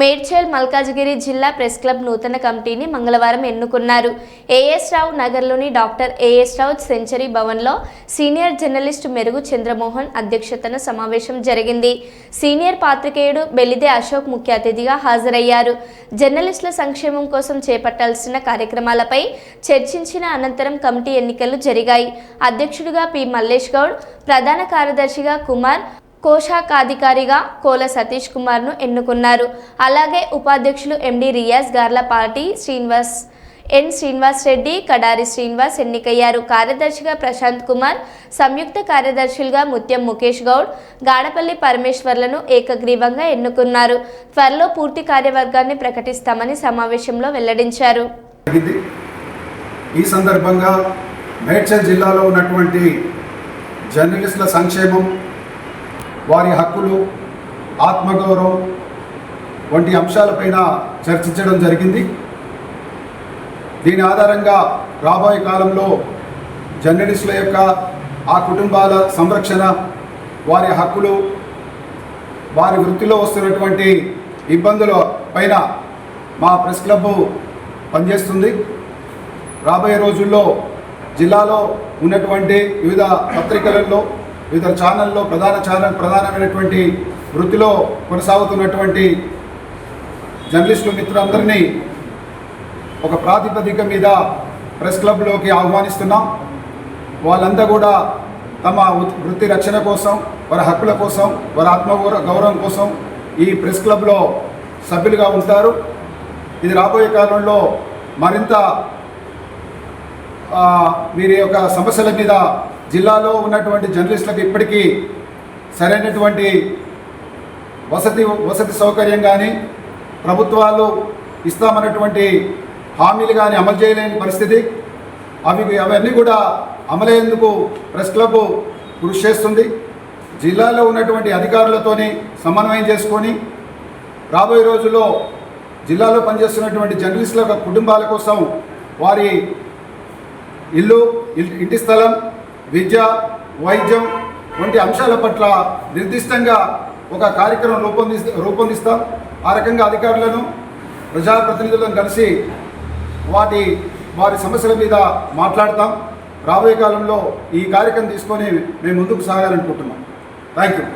మేడ్చల్ మల్కాజ్గిరి జిల్లా press club నూతన కమిటీని మంగళవారం ఎన్నుకున్నారు. ఏఎస్ రావు నగర్లోని డాక్టర్ ఏఎస్ రావు సెంచరీ భవన్లో సీనియర్ జర్నలిస్ట్ మెరుగు చంద్రమోహన్ అధ్యక్షతన సమావేశం జరిగింది. సీనియర్ పాత్రికేయుడు బెల్లిదే అశోక్ ముఖ్య అతిథిగా హాజరయ్యారు. జర్నలిస్టుల సంక్షేమం కోసం చేపట్టాల్సిన కార్యక్రమాలపై చర్చించిన అనంతరం కమిటీ ఎన్నికలు జరిగాయి. అధ్యక్షుడిగా పి మల్లేష్ గౌడ్ ప్రధాన కార్యదర్శిగా కుమార్ కోశాఖాధికారిగా కోల సతీష్ కుమార్ను ఎన్నుకున్నారు. అలాగే ఉపాధ్యక్షులు ఎండి రియాజ్ గార్ల పార్టీ శ్రీనివాస్ ఎన్ శ్రీనివాస్ రెడ్డి కడారి శ్రీనివాస్ ఎన్నికయ్యారు. కార్యదర్శిగా ప్రశాంత్ కుమార్ సంయుక్త కార్యదర్శులుగా ముత్యం ముఖేష్ గౌడ్ గాడపల్లి పరమేశ్వర్లను ఏకగ్రీవంగా ఎన్నుకున్నారు. త్వరలో పూర్తి కార్యవర్గాన్ని ప్రకటిస్తామని సమావేశంలో వెల్లడించారు. ఈ సందర్భంగా మేడ్చల్ జిల్లాలో ఉన్నటువంటి జర్నలిస్టుల సంక్షేమం వారి హక్కులు ఆత్మగౌరవం వంటి అంశాలపైన చర్చించడం జరిగింది. దీని ఆధారంగా రాబోయే కాలంలో జర్నలిస్టుల యొక్క ఆ కుటుంబాల సంరక్షణ వారి హక్కులు వారి వృత్తిలో వస్తున్నటువంటి ఇబ్బందుల పైన మా ప్రెస్ క్లబ్ పనిచేస్తుంది. రాబోయే రోజుల్లో జిల్లాలో ఉన్నటువంటి వివిధ పత్రికలలో వివిధ ఛానల్లో ప్రధాన ఛానల్ ప్రధానమైనటువంటి వృత్తిలో కొనసాగుతున్నటువంటి జర్నలిస్టు మిత్రులందరినీ ఒక ప్రాతిపదిక మీద ప్రెస్ క్లబ్లోకి ఆహ్వానిస్తున్నాం. వాళ్ళంతా కూడా తమ వృత్తి రక్షణ కోసం వారి హక్కుల కోసం వారి ఆత్మ గౌరవం కోసం ఈ ప్రెస్ క్లబ్లో సభ్యులుగా ఉంటారు. ఇది రాబోయే కాలంలో మరింత వీరి యొక్క సమస్యల మీద జిల్లాలో ఉన్నటువంటి జర్నలిస్టులకు ఇప్పటికీ సరైనటువంటి వసతి వసతి సౌకర్యం కానీ ప్రభుత్వాలు ఇస్తామన్నటువంటి హామీలు కానీ అమలు చేయలేని పరిస్థితి. అవి అవన్నీ కూడా అమలయ్యేందుకు ప్రెస్ క్లబ్ కృషి చేస్తుంది. జిల్లాలో ఉన్నటువంటి అధికారులతోని సమన్వయం చేసుకొని రాబోయే రోజుల్లో జిల్లాలో పనిచేస్తున్నటువంటి జర్నలిస్టుల కుటుంబాల కోసం వారి ఇల్లు ఇంటి స్థలం విద్య వైద్యం వంటి అంశాల పట్ల నిర్దిష్టంగా ఒక కార్యక్రమం రూపొంది రూపొందిస్తాం. ఆ రకంగా అధికారులను ప్రజాప్రతినిధులను కలిసి వాటి వారి సమస్యల మీద మాట్లాడతాం. రాబోయే కాలంలో ఈ కార్యక్రమం తీసుకొని మేము ముందుకు సాగాలనుకుంటున్నాం. Thank you